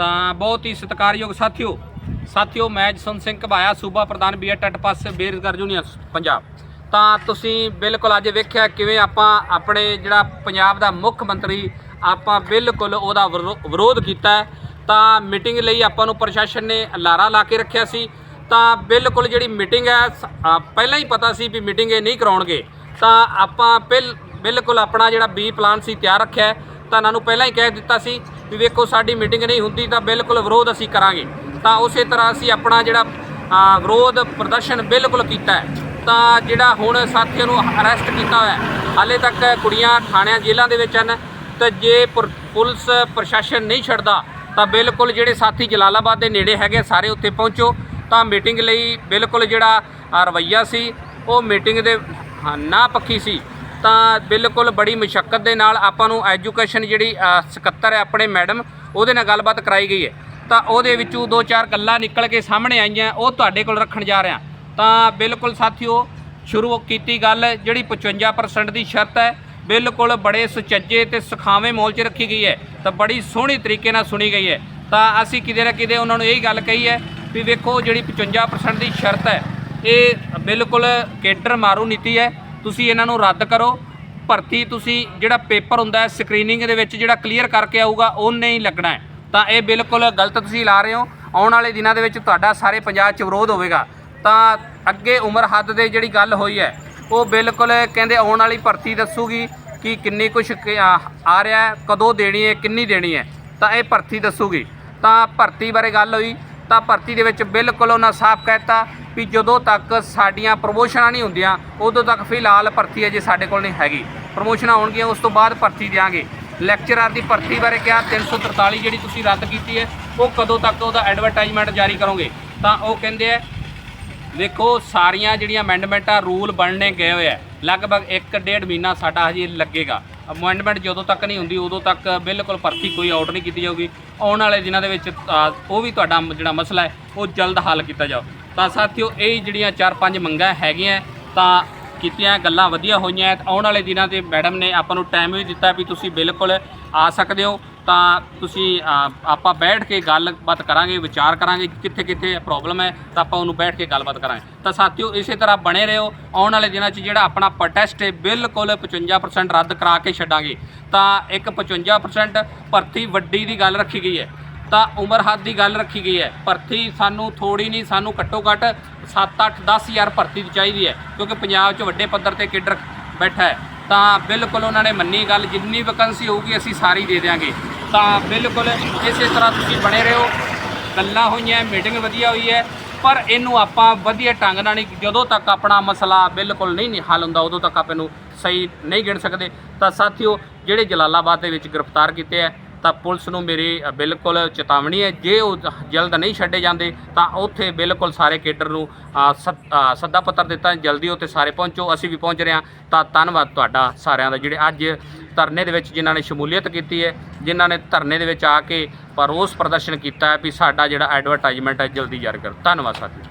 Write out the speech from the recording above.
ਤਾਂ ਬਹੁਤ ਹੀ ਸਤਿਕਾਰਯੋਗ ਸਾਥੀਓ ਸਾਥੀਓ ਮੈਂ ਜਸਵੰਤ ਸਿੰਘ ਘਬਾਇਆ, ਸੂਬਾ ਪ੍ਰਧਾਨ ਬੀਏ ਟੱਟ ਪਾਸ ਬੇਰੁਜ਼ਗਾਰ ਯੂਨੀਅਨ, ਪੰਜਾਬ। ਤਾਂ ਤੁਸੀਂ ਬਿਲਕੁਲ ਅੱਜ ਵੇਖਿਆ ਕਿਵੇਂ ਆਪਾਂ ਆਪਣੇ ਜਿਹੜਾ ਪੰਜਾਬ ਦਾ ਮੁੱਖ ਮੰਤਰੀ, ਆਪਾਂ ਬਿਲਕੁਲ ਉਹਦਾ ਵਿਰੋ- ਵਿਰੋਧ ਕੀਤਾ ਤਾਂ ਮੀਟਿੰਗ ਲਈ ਆਪਾਂ ਨੂੰ ਪ੍ਰਸ਼ਾਸਨ ਨੇ ਲਾਰਾ ਲਾ ਕੇ ਰੱਖਿਆ ਸੀ। ਤਾਂ ਬਿਲਕੁਲ ਜਿਹੜੀ ਮੀਟਿੰਗ ਹੈ ਪਹਿਲਾਂ ਹੀ ਪਤਾ ਸੀ ਵੀ ਮੀਟਿੰਗ ਇਹ ਨਹੀਂ ਕਰਾਉਣਗੇ। ਤਾਂ ਆਪਾਂ ਬਿਲ, ਬਿਲਕੁਲ ਆਪਣਾ ਜਿਹੜਾ ਬੀ ਪਲਾਨ ਸੀ ਤਿਆਰ ਰੱਖਿਆ ਹੈ। ਤਾਂ ਇਹਨਾਂ ਨੂੰ ਪਹਿਲਾਂ ਹੀ ਕਹਿ ਦਿੱਤਾ ਸੀ ਵੀ ਵੇਖੋ ਸਾਡੀ ਮੀਟਿੰਗ ਨਹੀਂ ਹੁੰਦੀ ਤਾਂ ਬਿਲਕੁਲ ਵਿਰੋਧ ਅਸੀਂ ਕਰਾਂਗੇ। ਤਾਂ ਉਸੇ ਤਰ੍ਹਾਂ ਅਸੀਂ ਆਪਣਾ ਜਿਹੜਾ ਵਿਰੋਧ ਪ੍ਰਦਰਸ਼ਨ ਬਿਲਕੁਲ ਕੀਤਾ ਹੈ। ਤਾਂ ਜਿਹੜਾ ਹੁਣ ਸਾਥੀਆਂ ਨੂੰ ਅਰੈਸਟ ਕੀਤਾ ਹੋਇਆ ਹਾਲੇ ਤੱਕ ਕੁੜੀਆਂ ਥਾਣਿਆਂ ਜੇਲ੍ਹਾਂ ਦੇ ਵਿੱਚ ਹਨ। ਤਾਂ ਜੇ ਪੁਰ- ਪੁਲਿਸ ਪ੍ਰਸ਼ਾਸਨ ਨਹੀਂ ਛੱਡਦਾ ਤਾਂ ਬਿਲਕੁਲ ਜਿਹੜੇ ਸਾਥੀ ਜਲਾਲਾਬਾਦ ਦੇ ਨੇੜੇ ਹੈਗੇ ਸਾਰੇ ਉੱਥੇ ਪਹੁੰਚੋ। ਤਾਂ ਮੀਟਿੰਗ ਲਈ ਬਿਲਕੁਲ ਜਿਹੜਾ ਅ, ਰਵੱਈਆ ਸੀ ਉਹ ਮੀਟਿੰਗ ਦੇ ਨਾ ਪੱਖੀ ਸੀ। ਤਾਂ ਬਿਲਕੁਲ ਬੜੀ ਮੁਸ਼ਕਲ ਦੇ ਨਾਲ ਆਪਾਂ ਨੂੰ ਐਜੂਕੇਸ਼ਨ ਜਿਹੜੀ ਸਕੱਤਰ ਹੈ ਆਪਣੇ ਮੈਡਮ, ਉਹਦੇ ਨਾਲ ਗੱਲਬਾਤ ਕਰਾਈ ਗਈ ਹੈ। ਤਾਂ ਉਹਦੇ ਵਿੱਚੋਂ ਦੋ ਚਾਰ ਗੱਲਾਂ ਨਿਕਲ ਕੇ ਸਾਹਮਣੇ ਆਈਆਂ, ਉਹ ਤੁਹਾਡੇ ਕੋਲ ਰੱਖਣ ਜਾ ਰਿਹਾ। ਤਾਂ ਬਿਲਕੁਲ ਸਾਥੀਓ, ਸ਼ੁਰੂ ਕੀਤੀ ਗੱਲ ਜਿਹੜੀ 55% ਦੀ ਸ਼ਰਤ ਹੈ, ਬਿਲਕੁਲ ਬੜੇ ਸੁਚੱਜੇ ਤੇ ਸੁਖਾਵੇਂ ਮੋਲ 'ਚ ਰੱਖੀ ਗਈ ਹੈ। ਤਾਂ ਬੜੀ ਸੋਹਣੀ ਤਰੀਕੇ ਨਾਲ ਸੁਣੀ ਗਈ ਹੈ। ਤਾਂ ਅਸੀਂ ਕਿਤੇ ਨਾ ਕਿਤੇ ਉਹਨਾਂ ਨੂੰ ਇਹੀ ਗੱਲ ਕਹੀ ਹੈ ਵੀ ਵੇਖੋ ਜਿਹੜੀ 55% ਦੀ ਸ਼ਰਤ ਹੈ, ਇਹ ਬਿਲਕੁਲ ਕੇਡਰ ਮਾਰੂ ਨੀਤੀ ਹੈ। ਤੁਸੀਂ ਇਹਨਾਂ ਨੂੰ ਰੱਦ ਕਰੋ। ਭਰਤੀ ਤੁਸੀਂ ਜਿਹੜਾ ਪੇਪਰ ਹੁੰਦਾ ਹੈ ਸਕਰੀਨਿੰਗ ਦੇ ਵਿੱਚ ਜਿਹੜਾ ਕਲੀਅਰ ਕਰਕੇ ਆਊਗਾ ਉਹ ਨਹੀਂ ਲੱਗਣਾ ਤਾਂ ਇਹ ਬਿਲਕੁਲ ਗਲਤ ਤੁਸੀਂ ਲਾ ਰਹੇ ਹੋ। ਆਉਣ ਵਾਲੇ ਦਿਨਾਂ ਦੇ ਵਿੱਚ ਤੁਹਾਡਾ ਸਾਰੇ ਪੰਜਾਬ 'ਚ ਵਿਰੋਧ ਹੋਵੇਗਾ। ਤਾਂ ਅੱਗੇ ਉਮਰ ਹੱਦ ਦੇ ਜਿਹੜੀ ਗੱਲ ਹੋਈ ਹੈ, ਉਹ ਬਿਲਕੁਲ ਕਹਿੰਦੇ ਆਉਣ ਵਾਲੀ ਭਰਤੀ ਦੱਸੂਗੀ ਕਿ ਕਿੰਨੀ ਕੁਛ ਆ ਰਿਹਾ ਕਦੋਂ ਦੇਣੀ ਹੈ, ਕਿੰਨੀ ਦੇਣੀ ਹੈ। ਤਾਂ ਇਹ ਭਰਤੀ ਦੱਸੂਗੀ। ਤਾਂ ਭਰਤੀ ਬਾਰੇ ਗੱਲ ਹੋਈ। ਤਾਂ ਭਰਤੀ ਦੇ ਵਿੱਚ ਬਿਲਕੁਲ ਉਹਨਾਂ ਸਾਫ਼ ਕਹਿਤਾ ਵੀ ਜਦੋਂ ਤੱਕ ਸਾਡੀਆਂ ਪ੍ਰਮੋਸ਼ਨਾਂ ਨਹੀਂ ਹੁੰਦੀਆਂ, ਉਦੋਂ ਤੱਕ ਫਿਲਹਾਲ ਭਰਤੀ ਅਜੇ ਸਾਡੇ ਕੋਲ ਨਹੀਂ ਹੈਗੀ। ਪ੍ਰਮੋਸ਼ਨਾਂ ਹੋਣਗੀਆਂ, ਉਸ ਤੋਂ ਬਾਅਦ ਭਰਤੀ ਦਿਆਂਗੇ। ਲੈਕਚਰਰ ਦੀ ਭਰਤੀ ਬਾਰੇ ਕਿਹਾ 343 ਜਿਹੜੀ ਤੁਸੀਂ ਰੱਦ ਕੀਤੀ ਹੈ, ਉਹ ਕਦੋਂ ਤੱਕ ਉਹਦਾ ਐਡਵਰਟਾਈਜ਼ਮੈਂਟ ਜਾਰੀ ਕਰੋਗੇ? ਤਾਂ ਉਹ ਕਹਿੰਦੇ ਆ, ਦੇਖੋ, ਸਾਰੀਆਂ ਜਿਹੜੀਆਂ ਅਮੈਂਡਮੈਂਟਾਂ ਰੂਲ ਬਣਨੇ ਗਏ ਹੋਏ ਆ। ਲਗਭਗ 1.5 ਮਹੀਨਾ ਸਾਡਾ ਹਜੇ ਲੱਗੇਗਾ। ਅਮੈਂਡਮੈਂਟ ਜਦੋਂ ਤੱਕ ਨਹੀਂ ਹੁੰਦੀ ਉਦੋਂ ਤੱਕ ਬਿਲਕੁਲ ਭਰਤੀ ਕੋਈ ਆਊਟ ਨਹੀਂ ਕੀਤੀ ਜਾਊਗੀ। ਆਉਣ ਵਾਲੇ ਦਿਨਾਂ ਦੇ ਵਿੱਚ ਅ, ਉਹ ਵੀ ਤੁਹਾਡਾ ਜਿਹੜਾ ਮਸਲਾ ਹੈ ਉਹ ਜਲਦ ਹੱਲ ਕੀਤਾ ਜਾਓ ਤਾਂ ਸਾਥੀਓ ਇਹ ਜਿਹੜੀਆਂ ਚਾਰ ਪੰਜ ਮੰਗਾਂ ਹੈਗੀਆਂ ਤਾਂ ਕੀਤੀਆਂ ਗੱਲਾਂ ਵਧੀਆ ਹੋਈਆਂ। ਆਉਣ ਵਾਲੇ ਦਿਨਾਂ ਤੇ ਮੈਡਮ ਨੇ ਆਪਾਂ ਨੂੰ ਟਾਈਮ ਵੀ ਦਿੱਤਾ ਵੀ ਤੁਸੀਂ ਬਿਲਕੁਲ ਆ ਸਕਦੇ ਹੋ। ਤਾਂ ਤੁਸੀਂ ਆਪਾਂ ਬੈਠ ਕੇ ਗੱਲਬਾਤ ਕਰਾਂਗੇ, ਵਿਚਾਰ ਕਰਾਂਗੇ ਕਿ ਕਿੱਥੇ ਕਿੱਥੇ ਪ੍ਰੋਬਲਮ ਹੈ, ਤਾਂ ਆਪਾਂ ਉਹਨੂੰ ਬੈਠ ਕੇ ਗੱਲਬਾਤ ਕਰਾਂਗੇ। ਤਾਂ ਸਾਥੀਓ, ਇਸੇ ਤਰ੍ਹਾਂ ਬਣੇ ਰਹੋ। ਆਉਣ ਵਾਲੇ ਦਿਨਾਂ 'ਚ ਜਿਹੜਾ ਆਪਣਾ ਪ੍ਰੋਟੈਸਟ ਹੈ, ਬਿਲਕੁਲ 55% ਰੱਦ ਕਰਾ ਕੇ ਛੱਡਾਂਗੇ। ਤਾਂ ਇੱਕ 55% ਭਰਤੀ ਵੱਡੀ ਦੀ ਗੱਲ ਰੱਖੀ ਗਈ ਹੈ। ਤਾਂ ਉਮਰ ਹੱਦ ਦੀ ਗੱਲ ਰੱਖੀ ਗਈ ਹੈ। ਭਰਤੀ ਸਾਨੂੰ ਥੋੜੀ ਨਹੀਂ, ਸਾਨੂੰ ਘੱਟੋ ਘੱਟ 7 8 10 ਹਜ਼ਾਰ ਭਰਤੀ ਦੀ ਚਾਹੀਦੀ ਹੈ। ਕਿਉਂਕਿ ਪੰਜਾਬ 'ਚ ਵੱਡੇ ਪੱਧਰ ਤੇ ਕਿਡਰ ਬੈਠਾ ਹੈ। ਤਾਂ ਬਿਲਕੁਲ ਉਹਨਾਂ ਨੇ ਮੰਨੀ ਗੱਲ, ਜਿੰਨੀ ਵੈਕੈਂਸੀ ਹੋਊਗੀ ਅਸੀਂ ਸਾਰੀ ਦੇ ਦਿਆਂਗੇ। ਤਾਂ ਬਿਲਕੁਲ ਇਸੇ ਤਰ੍ਹਾਂ ਤੁਸੀਂ ਬਣੇ ਰਹੋ। ਗੱਲਾਂ ਹੋਈਆਂ ਮੀਟਿੰਗ ਵਧੀਆ ਹੋਈ ਹੈ, ਪਰ ਇਹਨੂੰ ਆਪਾਂ ਵਧੀਆ ਢੰਗ ਨਾਲ ਨਹੀਂ, ਜਦੋਂ ਤੱਕ ਆਪਣਾ ਮਸਲਾ ਬਿਲਕੁਲ ਨਹੀਂ ਹੱਲ ਹੁੰਦਾ, ਉਦੋਂ ਤੱਕ ਆਪਾਂ ਇਹਨੂੰ ਸਹੀ ਨਹੀਂ ਗਿਣ ਸਕਦੇ। ਤਾਂ ਸਾਥੀਓ, ਜਿਹੜੇ ਜਲਾਲਾਬਾਦ ਦੇ ਵਿੱਚ ਗ੍ਰਿਫਤਾਰ ਕੀਤੇ ਹੈ ਤਾਂ ਪੁਲਿਸ ਨੂੰ ਮੇਰੀ ਬਿਲਕੁਲ ਚੇਤਾਵਨੀ ਹੈ ਜੇ ਉਹ ਜਲਦ ਨਹੀਂ ਛੱਡੇ ਜਾਂਦੇ ਤਾਂ ਉੱਥੇ ਬਿਲਕੁਲ ਸਾਰੇ ਕੇਡਰ ਨੂੰ ਅ, ਸੱਦਾ ਪੱਤਰ ਦਿੱਤਾ ਜਲਦੀ ਉੱਥੇ ਸਾਰੇ ਪਹੁੰਚੋ ਅਸੀਂ ਵੀ ਪਹੁੰਚ ਰਹੇ ਹਾਂ। ਤਾਂ ਧੰਨਵਾਦ ਤੁਹਾਡਾ ਸਾਰਿਆਂ ਦਾ ਜਿਹੜੇ ਅੱਜ ਧਰਨੇ ਦੇ ਵਿੱਚ ਜਿਨ੍ਹਾਂ ਨੇ ਸ਼ਮੂਲੀਅਤ ਕੀਤੀ ਹੈ ਜਿਨ੍ਹਾਂ ਨੇ ਧਰਨੇ ਦੇ ਵਿੱਚ ਆ ਕੇ ਪਰ ਰੋਸ ਪ੍ਰਦਰਸ਼ਨ ਕੀਤਾ ਹੈ ਵੀ ਸਾਡਾ ਜਿਹੜਾ ਐਡਵਰਟਾਈਜ਼ਮੈਂਟ ਹੈ ਜਲਦੀ ਜਾਰੀ ਕਰੋ। ਧੰਨਵਾਦ ਸਾਥੀਓ।